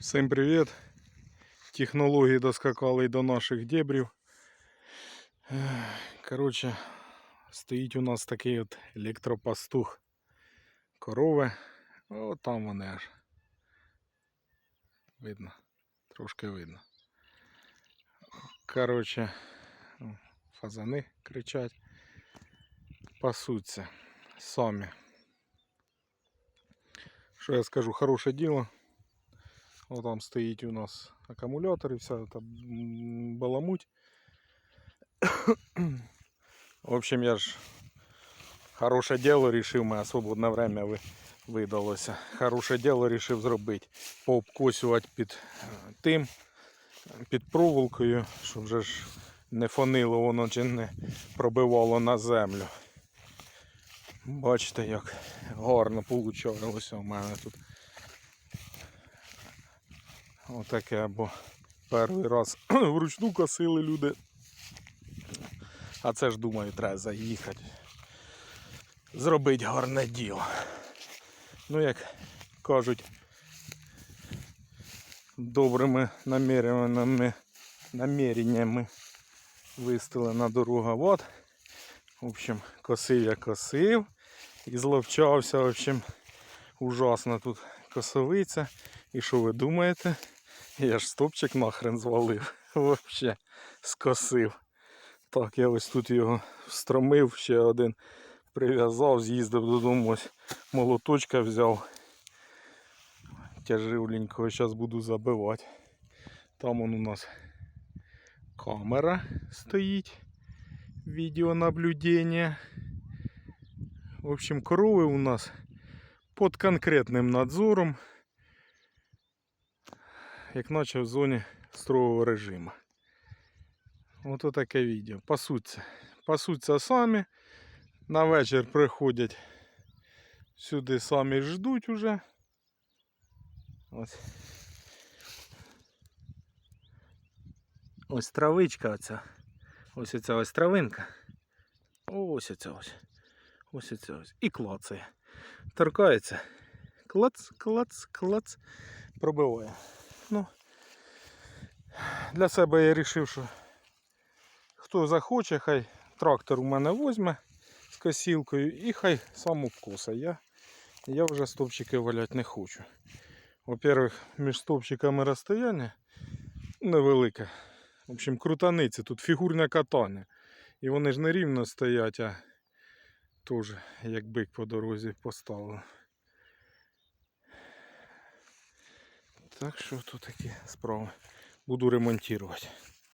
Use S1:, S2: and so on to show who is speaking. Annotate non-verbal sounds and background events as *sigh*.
S1: Всім привіт! Технології доскакали до наших дебрів. Коротше, стоїть у нас такий от електропастух корови. О, там вони аж. Видно. Трошки видно. Коротше, фазани кричать. Пасуться самі. Що я скажу, хороше діло. Вот там стоїть у нас акумулятор і вся эта баламуть. *coughs* В общем, я ж хороше діло рішив, моє свободне время ви- видалося. Хороше діло рішив зробити. Пообкосювати під е, тим, під проволокою, щоб вже ж не фонило воно чи не пробивало на землю. Бачите, як гарно вийшло у мене тут. Отаке, бо перший раз *clears throat* вручну косили люди. А це ж думаю, треба заїхати. Зробити гарне діло. Ну, як кажуть, добрими наміреннями, наміреннями вистили на дорогу. От. В общем, косив я косив і зловчався, в общем, ужасно тут косовиця. І що ви думаєте? Я ж стопчик нахрен звалив. *laughs* Вообще скосив. Так, я ось тут його встромив, ще один прив'язав, з'їздив додому, ось молоточка взяв. Тяживленького, зараз буду забивати. Там он у нас камера стоїть. Відеонаблюдення. В общем, корови у нас під конкретним надзором як наче в зоні строгого режиму. Ото таке відео. Пасуться. Пасуться самі. На вечір приходять сюди самі ждуть уже. Ось. Ось травичка оця. Ось оця ось травинка. Ось оця ось. Ось оця ось. І клацає. Торкається. Клац, клац, клац. Пробиває. Ну, для себе я вирішив, що хто захоче, хай трактор у мене візьме з косілкою і хай сам обкоса. Я, я вже стовпчики валяти не хочу. Во-первых, між стовпчиками розстояння невелике. В общем, крутаниці, тут фігурне катання. І вони ж не рівно стоять, а теж як бик по дорозі поставив. Так що тут такі справи. Буду ремонтувати.